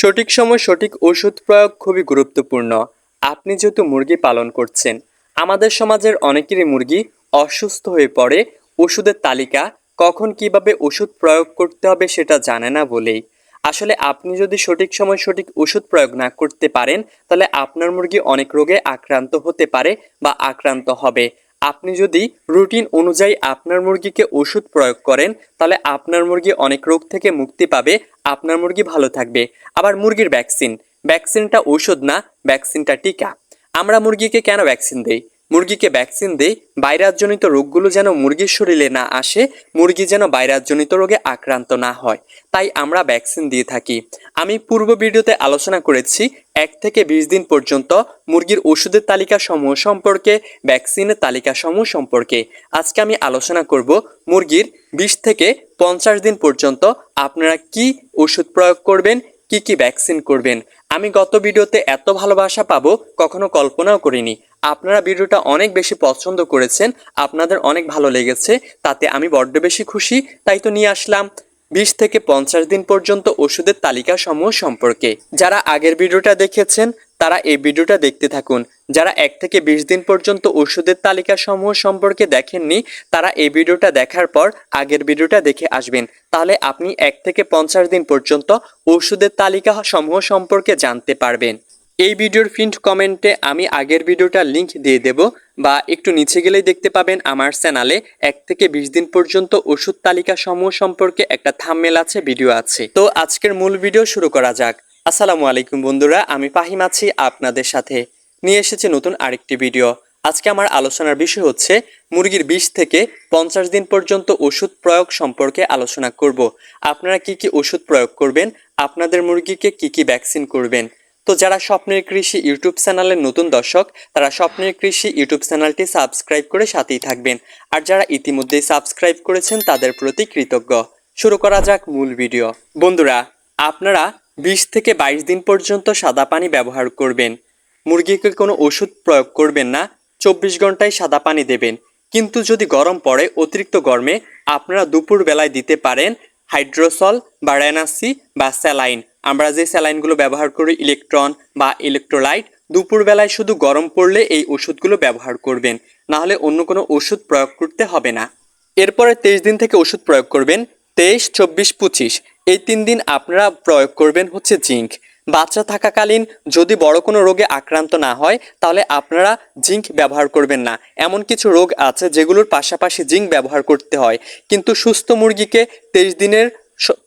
সঠিক সময় সঠিক ওষুধ প্রয়োগ খুবই গুরুত্বপূর্ণ। আপনি যেহেতু মুরগি পালন করছেন, আমাদের সমাজের অনেকেরই মুরগি অসুস্থ হয়ে পড়ে, ওষুধের তালিকা কখন কীভাবে ওষুধ প্রয়োগ করতে হবে সেটা জানে না বলেই। আসলে আপনি যদি সঠিক সময় সঠিক ওষুধ প্রয়োগ না করতে পারেন, তাহলে আপনার মুরগি অনেক রোগে আক্রান্ত হতে পারে বা আক্রান্ত হবে। আপনি যদি রুটিন অনুযায়ী আপনার মুরগিকে ওষুধ প্রয়োগ করেন, তাহলে আপনার মুরগি অনেক রোগ থেকে মুক্তি পাবে, আপনার মুরগি ভালো থাকবে। আবার মুরগির ভ্যাকসিন ভ্যাকসিনটা ওষুধ না ভ্যাকসিনটা টিকা। আমরা মুরগিকে কেন ভ্যাকসিন দেই? মুরগিকে ভ্যাকসিন দেই ভাইরাসজনিত রোগগুলো যেন মুরগির শরীরে না আসে, মুরগি যেন ভাইরাসজনিত রোগে আক্রান্ত না হয়। তাই আমরা ভ্যাকসিন দিয়ে থাকি। আমি পূর্ব ভিডিওতে আলোচনা করেছি, এক থেকে বিশ দিন পর্যন্ত মুরগির ওষুধের তালিকা সমূহ সম্পর্কে ভ্যাকসিনের তালিকা সমূহ সম্পর্কে। আজকে আমি আলোচনা করব মুরগির বিশ থেকে পঞ্চাশ দিন পর্যন্ত আপনারা কি ওষুধ প্রয়োগ করবেন, কি কি ভ্যাকসিন করবেন। আমি গত ভিডিওতে এত ভালোবাসা পাবো, কখনো কল্পনাও করিনি। আপনারা ভিডিওটা অনেক বেশি পছন্দ করেছেন, আপনাদের অনেক ভালো লেগেছে, তাতে আমি বড্ড বেশি খুশি, তাই তো নিয়ে আসলাম বিশ থেকে পঞ্চাশ দিন পর্যন্ত ওষুধের তালিকা সমূহ সম্পর্কে। যারা আগের ভিডিওটা দেখেছেন, তারা এই ভিডিওটা দেখতে থাকুন। যারা এক থেকে বিশ দিন পর্যন্ত ওষুধের তালিকা সমূহ সম্পর্কে দেখেননি, তারা এই ভিডিওটা দেখার পর আগের ভিডিওটা দেখে আসবেন। তাহলে আপনি এক থেকে পঞ্চাশ দিন পর্যন্ত ওষুধের তালিকা সমূহ সম্পর্কে জানতে পারবেন। এই ভিডিওর ফিন্ট কমেন্টে আমি আগের ভিডিওটার লিংক দিয়ে দেব বা একটু নিচে গেলেই দেখতে পাবেন আমার চ্যানেলে এক থেকে বিশ দিন পর্যন্ত ওষুধ তালিকা সমূহ সম্পর্কে একটা থামমেল আছে ভিডিও আছে। তো আজকের মূল ভিডিও শুরু করা যাক। আসসালামু আলাইকুম বন্ধুরা, আমি পাহিম আছি আপনাদের সাথে। নিয়ে এসেছি নতুন আরেকটি ভিডিও আজকে আমার আলোচনার বিষয় হচ্ছে মুরগির বিষ থেকে পঞ্চাশ দিন পর্যন্ত ওষুধ প্রয়োগ সম্পর্কে আলোচনা করব। আপনারা কি কি ওষুধ প্রয়োগ করবেন? আপনাদের মুরগিকে কি কি ভ্যাকসিন করবেন? তো যারা স্বপ্নের কৃষি ইউটিউব চ্যানেলের নতুন দর্শক, তারা স্বপ্নের কৃষি ইউটিউব চ্যানেলটি সাবস্ক্রাইব করে সাথেই থাকবেন। আর যারা ইতিমধ্যেই সাবস্ক্রাইব করেছেন, তাদের প্রতি কৃতজ্ঞ। শুরু করা যাক মূল ভিডিও। বন্ধুরা, আপনারা বিশ থেকে বাইশ দিন পর্যন্ত সাদা পানি ব্যবহার করবেন। মুরগিকে কোনো ওষুধ প্রয়োগ করবেন না, চব্বিশ ঘন্টায় সাদা পানি দেবেন। কিন্তু যদি গরম পড়ে অতিরিক্ত গরমে, আপনারা দুপুর বেলায় দিতে পারেন হাইড্রোসল বা রেনাসি বা স্যালাইন। আমরা যে স্যালাইনগুলো ব্যবহার করি, ইলেকট্রন বা ইলেকট্রোলাইট, দুপুরবেলায় শুধু গরম পড়লে এই ওষুধগুলো ব্যবহার করবেন। না হলে অন্য কোনো ওষুধ প্রয়োগ করতে হবে না। এরপরে তেইশ দিন থেকে ওষুধ প্রয়োগ করবেন। তেইশ, চব্বিশ, পঁচিশ। এই তিন দিন আপনারা প্রয়োগ করবেন হচ্ছে জিঙ্ক। বাচ্চা থাকাকালীন যদি বড় কোনো রোগে আক্রান্ত না হয়, তাহলে আপনারা জিঙ্ক ব্যবহার করবেন না। এমন কিছু রোগ আছে যেগুলোর পাশাপাশি জিঙ্ক ব্যবহার করতে হয়। কিন্তু সুস্থ মুরগিকে তেইশ দিনের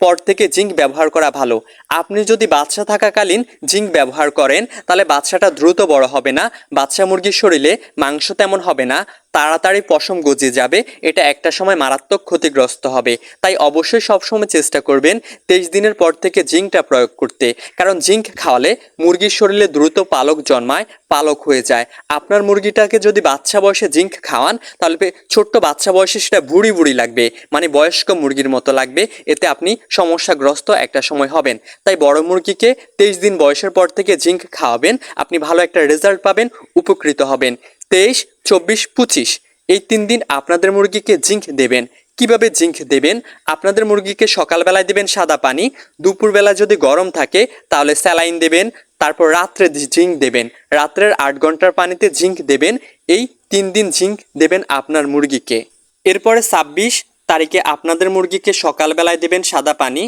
পর থেকে জিঙ্ক ব্যবহার করা ভালো। আপনি যদি বাচ্চা থাকাকালীন জিঙ্ক ব্যবহার করেন, তাহলে বাচ্চাটা দ্রুত বড় হবে না, বাচ্চা মুরগির শরীরে মাংস তেমন হবে না, তাড়াতাড়ি পশম গজিয়ে যাবে, এটা একটা সময় মারাত্মক ক্ষতিগ্রস্ত হবে। তাই অবশ্যই সবসময় চেষ্টা করবেন তেইশ দিনের পর থেকে জিঙ্কটা প্রয়োগ করতে। কারণ জিঙ্ক খাওয়ালে মুরগির শরীরে দ্রুত পালক জন্মায় পালক হয়ে যায়। আপনার মুরগিটাকে যদি বাচ্চা বয়সে জিঙ্ক খাওয়ান, তাহলে ছোট্ট বাচ্চা বয়সে সেটা বুড়ি বুড়ি লাগবে মানে বয়স্ক মুরগির মতো লাগবে, এতে আপনি সমস্যাগ্রস্ত একটা সময় হবেন। তাই বড় মুরগিকে তেইশ দিন বয়সের পর থেকে জিঙ্ক খাওয়াবেন, আপনি ভালো একটা রেজাল্ট পাবেন, উপকৃত হবেন। তেইশ, চব্বিশ, পঁচিশ, এই তিন দিন আপনাদের মুরগিকে জিঙ্ক দেবেন। কীভাবে জিঙ্ক দেবেন? আপনাদের মুরগিকে সকালবেলায় দেবেন সাদা পানি, দুপুরবেলা যদি গরম থাকে, তাহলে স্যালাইন দেবেন, তারপর রাত্রে জিঙ্ক দেবেন। রাত্রের আট ঘণ্টার পানিতে জিঙ্ক দেবেন, এই তিন দিন জিঙ্ক দেবেন আপনার মুরগিকে। এরপরে ছাব্বিশ তারিখে আপনাদের মুরগিকে সকালবেলায় দেবেন সাদা পানি,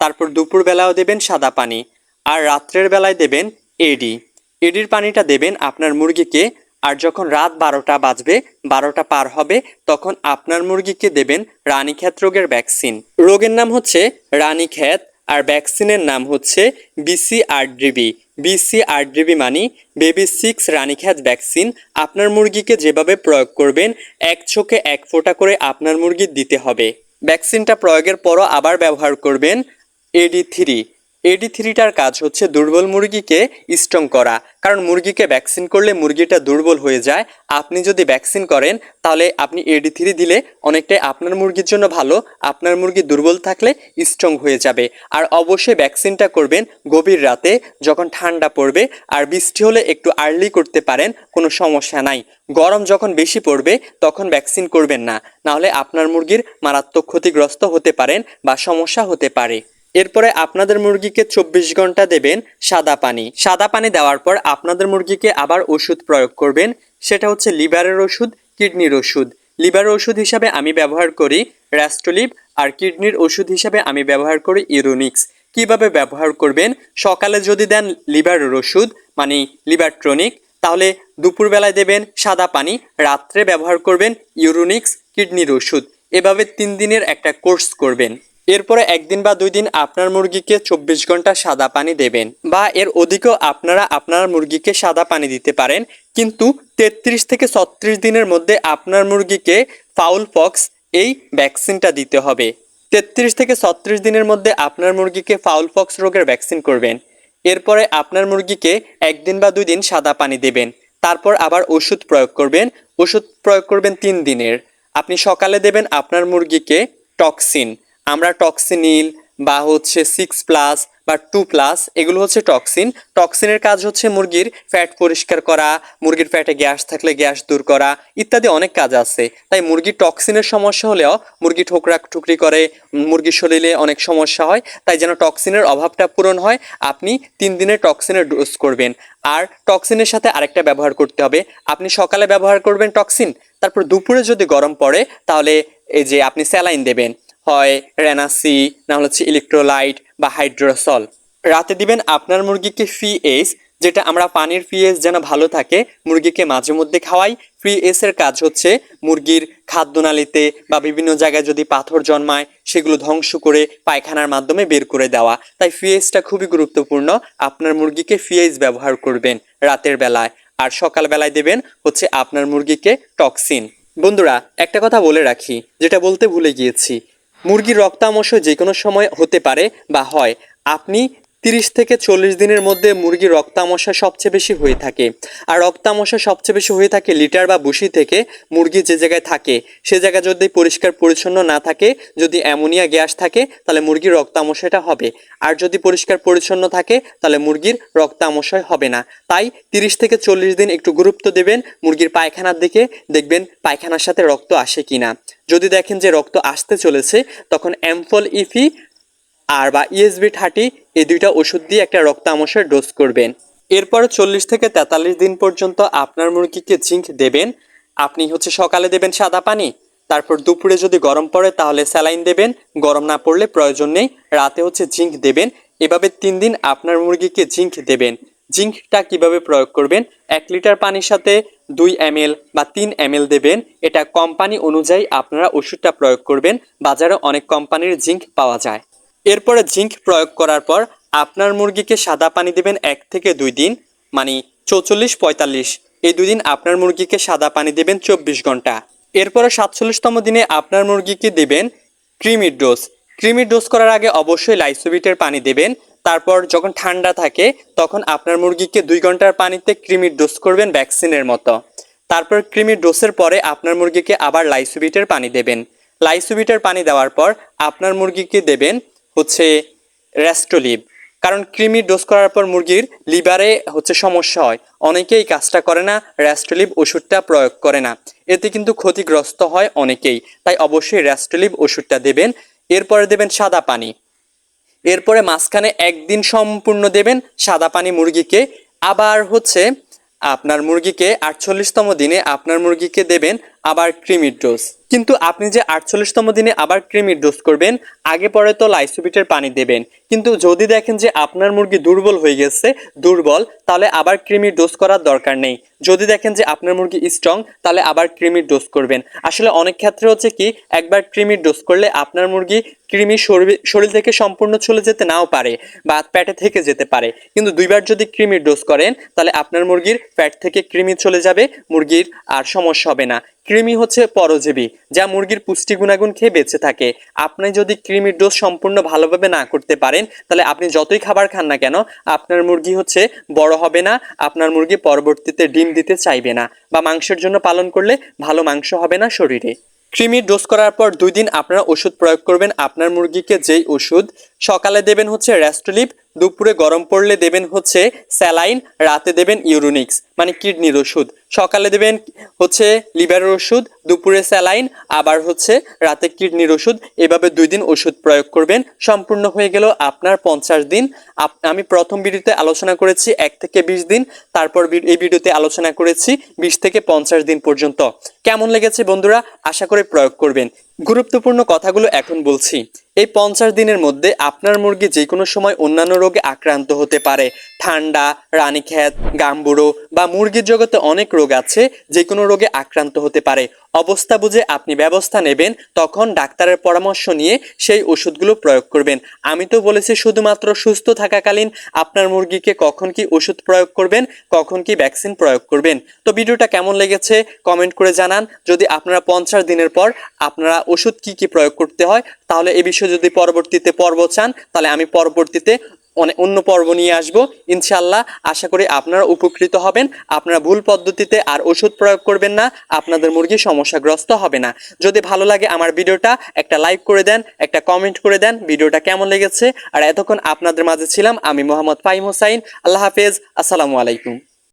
তারপর দুপুরবেলাও দেবেন সাদা পানি, আর রাত্রের বেলায় দেবেন এডি এডির পানিটা দেবেন আপনার মুরগিকে আর যখন রাত বারোটা বাজবে, বারোটা পার হবে, তখন আপনার মুরগিকে দেবেন রানীক্ষেত রোগের ভ্যাকসিন। রোগের নাম হচ্ছে রানীক্ষেত আর ভ্যাকসিনের নাম হচ্ছে বিসিআরডিবি। বিসিআরডিবি মানে বেবি সিক্স রানীক্ষেত ভ্যাকসিন। আপনার মুরগিকে যেভাবে প্রয়োগ করবেন, এক চোখে এক ফোঁটা করে আপনার মুরগির দিতে হবে। ভ্যাকসিনটা প্রয়োগের পরও আবার ব্যবহার করবেন এডি থ্রি। এডি থ্রিটার কাজ হচ্ছে দুর্বল মুরগিকে স্ট্রং করা। কারণ মুরগিকে ভ্যাকসিন করলে মুরগিটা দুর্বল হয়ে যায়। আপনি যদি ভ্যাকসিন করেন, তাহলে আপনি এডি থ্রি দিলে অনেকটাই আপনার মুরগির জন্য ভালো। আপনার মুরগি দুর্বল থাকলে স্ট্রং হয়ে যাবে। আর অবশ্যই ভ্যাকসিনটা করবেন গভীর রাতে, যখন ঠান্ডা পড়বে। আর বৃষ্টি হলে একটু আর্লি করতে পারেন, কোনো সমস্যা নাই। গরম যখন বেশি পড়বে, তখন ভ্যাকসিন করবেন না। নাহলে আপনার মুরগির মারাত্মক ক্ষতিগ্রস্ত হতে পারেন বা সমস্যা হতে পারে। এরপরে আপনাদের মুরগিকে চব্বিশ ঘণ্টা দেবেন সাদা পানি। সাদা পানি দেওয়ার পর আপনাদের মুরগিকে আবার ওষুধ প্রয়োগ করবেন। সেটা হচ্ছে লিভারের ওষুধ, কিডনির ওষুধ। লিভারের ওষুধ হিসাবে আমি ব্যবহার করি র্যাস্টোলিভ আর কিডনির ওষুধ হিসাবে আমি ব্যবহার করি ইউরোনিক্স। কীভাবে ব্যবহার করবেন? সকালে যদি দেন লিভারের ওষুধ মানে লিভার টনিক তাহলে দুপুরবেলায় দেবেন সাদা পানি, রাত্রে ব্যবহার করবেন ইউরোনিক্স, কিডনির ওষুধ। এভাবে তিন দিনের একটা কোর্স করবেন। এরপরে একদিন বা দুই দিন আপনার মুরগিকে চব্বিশ ঘণ্টা সাদা পানি দেবেন বা এর অধিকও আপনারা আপনার মুরগিকে সাদা পানি দিতে পারেন। কিন্তু তেত্রিশ থেকে ছত্রিশ দিনের মধ্যে আপনার মুরগিকে ফাউল ফক্স এই ভ্যাকসিনটা দিতে হবে। তেত্রিশ থেকে ছত্রিশ দিনের মধ্যে আপনার মুরগিকে ফাউল ফক্স রোগের ভ্যাকসিন করবেন। এরপরে আপনার মুরগিকে একদিন বা দুই দিন সাদা পানি দেবেন। তারপর আবার ওষুধ প্রয়োগ করবেন। ওষুধ প্রয়োগ করবেন তিন দিনের। আপনি সকালে দেবেন আপনার মুরগিকে টক্সিন। আমরা টক্সিনিল বা হচ্ছে সিক্স প্লাস বা টু প্লাস এগুলো হচ্ছে টক্সিন টক্সিনের কাজ হচ্ছে মুরগির ফ্যাট পরিষ্কার করা, মুরগির ফ্যাটে গ্যাস থাকলে গ্যাস দূর করা, ইত্যাদি অনেক কাজ আছে। তাই মুরগির টক্সিনের সমস্যা হলেও মুরগি ঠোকরা ঠুকরি করে, মুরগির শরীরে অনেক সমস্যা হয়, তাই যেন টক্সিনের অভাবটা পূরণ হয়, আপনি তিন দিনের টক্সিনের ডোজ করবেন। আর টক্সিনের সাথে আরেকটা ব্যবহার করতে হবে। আপনি সকালে ব্যবহার করবেন টক্সিন তারপর দুপুরে যদি গরম পড়ে, তাহলে এই যে আপনি স্যালাইন দেবেন। হয় রেনাসি, না হচ্ছে ইলেকট্রোলাইট বা হাইড্রোসল রাতে দিবেন আপনার মুরগিকে ফি এস যেটা আমরা পানির ফিএস যেন ভালো থাকে, মুরগিকে মাঝে মধ্যে খাওয়াই। ফ্রি এসের কাজ হচ্ছে মুরগির খাদ্যনালীতে বা বিভিন্ন জায়গায় যদি পাথর জন্মায়, সেগুলো ধ্বংস করে পায়খানার মাধ্যমে বের করে দেওয়া। তাই ফিএসটা খুবই গুরুত্বপূর্ণ। আপনার মুরগিকে ফিএস ব্যবহার করবেন রাতের বেলায়। আর সকাল বেলায় দেবেন হচ্ছে আপনার মুরগিকে টক্সিন বন্ধুরা, একটা কথা বলে রাখি, যেটা বলতে ভুলে গিয়েছি। মুরগির রক্তামশ যে কোনো সময় হতে পারে বা হয়। আপনি তিরিশ থেকে চল্লিশ দিনের মধ্যে মুরগির রক্তামশা সবচেয়ে বেশি হয়ে থাকে। আর রক্তামশা সবচেয়ে বেশি হয়ে থাকে লিটার বা বুসি থেকে মুরগি যে জায়গায় থাকে, সে জায়গা যদি পরিষ্কার পরিচ্ছন্ন না থাকে, যদি অ্যামোনিয়া গ্যাস থাকে, তাহলে মুরগির রক্তামশাটা হবে। আর যদি পরিষ্কার পরিচ্ছন্ন থাকে, তাহলে মুরগির রক্তামশয় হবে না। তাই তিরিশ থেকে চল্লিশ দিন একটু গুরুত্ব দেবেন মুরগির পায়খানার দিকে, দেখবেন পায়খানার সাথে রক্ত আসে কিনা। যদি দেখেন যে রক্ত আসতে চলেছে, তখন অ্যাম্পল ইফি আর বা ইএসবি থার্টি, এই দুইটা ওষুধ দিয়ে একটা রক্ত আমসের ডোজ করবেন। এরপর চল্লিশ থেকে তেতাল্লিশ দিন পর্যন্ত আপনার মুরগিকে জিঙ্ক দেবেন। আপনি হচ্ছে সকালে দেবেন সাদা পানি, তারপর দুপুরে যদি গরম পড়ে তাহলে স্যালাইন দেবেন। গরম না পড়লে প্রয়োজন নেই, রাতে হচ্ছে জিঙ্ক দেবেন। এভাবে তিন দিন আপনার মুরগিকে জিঙ্ক দেবেন। জিঙ্কটা কীভাবে প্রয়োগ করবেন? এক লিটার পানির সাথে দুই এম বা তিন এম দেবেন। এটা কোম্পানি অনুযায়ী আপনারা ওষুধটা প্রয়োগ করবেন। বাজারে অনেক কোম্পানির জিঙ্ক পাওয়া যায়। এরপরে জিঙ্ক প্রয়োগ করার পর আপনার মুরগিকে সাদা পানি দেবেন এক থেকে দুই দিন মানে চৌচল্লিশ পঁয়তাল্লিশ। এই দুই দিন আপনার মুরগিকে সাদা পানি দেবেন চব্বিশ ঘণ্টা। এরপরে সাতচল্লিশতম দিনে আপনার মুরগিকে দেবেন ক্রিমির ডোজ। ক্রিমির ডোজ করার আগে অবশ্যই লাইসোবিটের পানি দেবেন। তারপর যখন ঠান্ডা থাকে, তখন আপনার মুরগিকে দুই ঘণ্টার পানিতে ক্রিমির ডোজ করবেন ভ্যাকসিনের মতো। তারপর ক্রিমির ডোজের পরে আপনার মুরগিকে আবার লাইসোবিটের পানি দেবেন। লাইসোবিটের পানি দেওয়ার পর আপনার মুরগিকে দেবেন হচ্ছে র্যাস্টোলিভ কারণ কৃমি ডোজ করার পর মুরগির লিভারে হচ্ছে সমস্যা হয়। অনেকেই কাজটা করে না র্যাস্টোলিভ ওষুধটা প্রয়োগ করে না। এতে কিন্তু ক্ষতিগ্রস্ত হয় অনেকেই। তাই অবশ্যই র্যাস্টোলিভ ওষুধটা দেবেন, এরপরে দেবেন সাদা পানি। এরপরে মাঝখানে একদিন সম্পূর্ণ দেবেন সাদা পানি মুরগিকে। আবার হচ্ছে আপনার মুরগিকে আটচল্লিশতম দিনে আপনার মুরগিকে দেবেন আবার ক্রিমির ডোজ কিন্তু আপনি যে আটচল্লিশতম দিনে আবার ক্রিমির ডোজ করবেন, আগে পরে তো লাইসোবিটের পানি দেবেন। কিন্তু যদি দেখেন যে আপনার মুরগি দুর্বল হয়ে গেছে, দুর্বল, তাহলে আবার ক্রিমির ডোজ করার দরকার নেই। যদি দেখেন যে আপনার মুরগি স্ট্রং তাহলে আবার ক্রিমির ডোজ করবেন। আসলে অনেক ক্ষেত্রে হচ্ছে কি, একবার ক্রিমির ডোজ করলে আপনার মুরগি কৃমি শরীর থেকে সম্পূর্ণ চলে যেতে নাও পারে বা প্যাটে থেকে যেতে পারে। কিন্তু দুইবার যদি কৃমির ডোজ করেন, তাহলে আপনার মুরগির প্যাট থেকে কৃমি চলে যাবে, মুরগির আর সমস্যা হবে না। কৃমি হচ্ছে পরজীবী, যা মুরগির পুষ্টি গুণাগুণ খেয়ে বেঁচে থাকে। আপনি যদি কৃমির ডোজ সম্পূর্ণ ভালোভাবে না করতে পারেন, তাহলে আপনি যতই খাবার খান না কেন, আপনার মুরগি হচ্ছে বড় হবে না, আপনার মুরগি পরবর্তীতে ডিম দিতে চাইবে না বা মাংসের জন্য পালন করলে ভালো মাংস হবে না শরীরে। কৃমির ডোজ করার পর দুই দিন আপনারা ওষুধ প্রয়োগ করবেন। আপনার মুরগিকে যেই ওষুধ সকালে দেবেন হচ্ছে রেস্টোলিপ, দুপুরে গরম পড়লে দেবেন হচ্ছে স্যালাইন, রাতে দেবেন ইউরোনিক্স মানে কিডনির ওষুধ। সকালে দেবেন হচ্ছে লিভারের ওষুধ, দুপুরে স্যালাইন, আবার হচ্ছে রাতে কিডনির ওষুধ, এভাবে দুই দিন ওষুধ প্রয়োগ করবেন। সম্পূর্ণ হয়ে গেল আপনার পঞ্চাশ দিন। আমি প্রথম ভিডিওতে আলোচনা করেছি এক থেকে বিশ দিন, তারপর এই ভিডিওতে আলোচনা করেছি বিশ থেকে পঞ্চাশ দিন পর্যন্ত। কেমন লেগেছে বন্ধুরা? আশা করে প্রয়োগ করবেন। গুরুত্বপূর্ণ কথাগুলো এখন বলছি। এই পঞ্চাশ দিনের মধ্যে আপনার মুরগি যে কোনো সময় অন্যান্য রোগে আক্রান্ত হতে পারে। ঠান্ডা রানীক্ষেত গাম্বুড়ো বা মুরগির জগতে অনেক রোগ আছে যে কোনো রোগে আক্রান্ত হতে পারে। অবস্থা বুঝে আপনি ব্যবস্থা নেবেন, তখন ডাক্তারের পরামর্শ নিয়ে সেই ওষুধগুলো প্রয়োগ করবেন। আমি তো বলেছি শুধুমাত্র সুস্থ থাকাকালীন আপনার মুরগিকে কখন কি ওষুধ প্রয়োগ করবেন, কখন কি ভ্যাকসিন প্রয়োগ করবেন। তো ভিডিওটা কেমন লেগেছে, কমেন্ট করে জানান। যদি আপনারা পঞ্চাশ দিনের পর আপনারা ওষুধ কি কি প্রয়োগ করতে হয় তাহলে এ বিষয়ে যদি পরবর্তীতে পর্ব চান, তাহলে আমি পরবর্তীতে অনেক অন্য পর্ব নিয়ে আসব। ইনশাল্লাহ আশা করি আপনারা উপকৃত হবেন। আপনারা ভুল পদ্ধতিতে আর ওষুধ প্রয়োগ করবেন না, আপনাদের মুরগি সমস্যাগ্রস্ত হবে না। যদি ভালো লাগে আমার ভিডিওটা, একটা লাইক করে দেন, একটা কমেন্ট করে দেন, ভিডিওটা কেমন লেগেছে, আর এতক্ষণ আপনাদের মাঝে ছিলাম আমি মোহাম্মদ ফাইম হোসাইন। আল্লাহ হাফেজ, আসসালামু আলাইকুম।